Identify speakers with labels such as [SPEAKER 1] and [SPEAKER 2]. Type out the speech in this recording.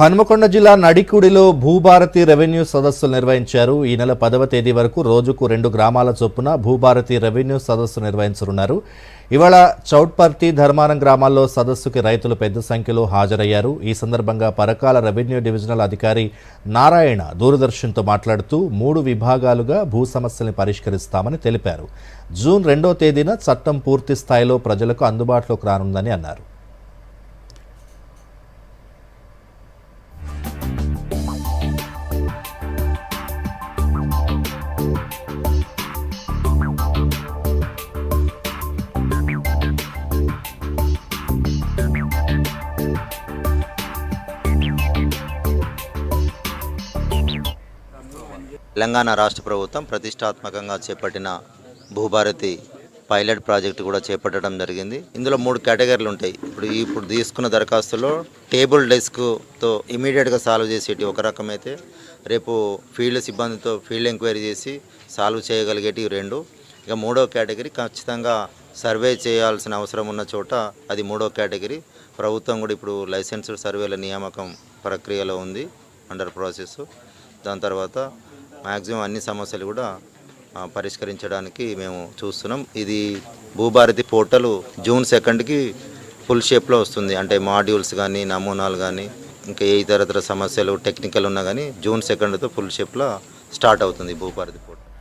[SPEAKER 1] హనుమకొండ జిల్లా నడికుడిలో భూభారతి రెవెన్యూ సదస్సులు నిర్వహించారు. ఈ నెల పదవ తేదీ వరకు రోజుకు రెండు గ్రామాల చొప్పున భూభారతి రెవెన్యూ సదస్సు నిర్వహించనున్నారు. ఇవాళ చౌట్పర్తి ధర్మారం గ్రామాల్లో సదస్సుకి రైతులు పెద్ద సంఖ్యలో హాజరయ్యారు. ఈ సందర్భంగా పరకాల రెవెన్యూ డివిజనల్ అధికారి నారాయణ దూరదర్శన్తో మాట్లాడుతూ మూడు విభాగాలుగా భూ సమస్యల్ని పరిష్కరిస్తామని తెలిపారు. జూన్ రెండో తేదీన చట్టం పూర్తి స్థాయిలో ప్రజలకు అందుబాటులోకి రానుందని అన్నారు.
[SPEAKER 2] తెలంగాణ రాష్ట్ర ప్రభుత్వం ప్రతిష్టాత్మకంగా చేపట్టిన భూభారతి పైలట్ ప్రాజెక్టు కూడా చేపట్టడం జరిగింది. ఇందులో మూడు కేటగిరీలు ఉంటాయి. ఇప్పుడు ఇప్పుడు తీసుకున్న దరఖాస్తులో టేబుల్ డెస్క్తో ఇమీడియట్గా సాల్వ్ చేసేటి ఒక రకం అయితే రేపు ఫీల్డ్ సిబ్బందితో ఫీల్డ్ ఎంక్వైరీ చేసి సాల్వ్ చేయగలిగేటి రెండు. ఇక మూడో కేటగిరీ ఖచ్చితంగా సర్వే చేయాల్సిన అవసరం ఉన్న చోట అది మూడో కేటగిరీ. ప్రభుత్వం కూడా ఇప్పుడు లైసెన్స్డ్ సర్వేల నియామకం ప్రక్రియలో ఉంది అండర్ ప్రాసెస్ దాని తర్వాత మ్యాక్సిమం అన్ని సమస్యలు కూడా పరిష్కరించడానికి మేము చూస్తున్నాం. ఇది భూభారతి పోర్టల్ జూన్ సెకండ్కి ఫుల్ షేప్లో వస్తుంది. అంటే మాడ్యూల్స్ కానీ నమూనాలు కానీ ఇంకా ఏ ఇతరతర సమస్యలు టెక్నికల్ ఉన్నా కానీ జూన్ సెకండ్తో ఫుల్ షేప్లో స్టార్ట్ అవుతుంది భూభారతి పోర్టల్.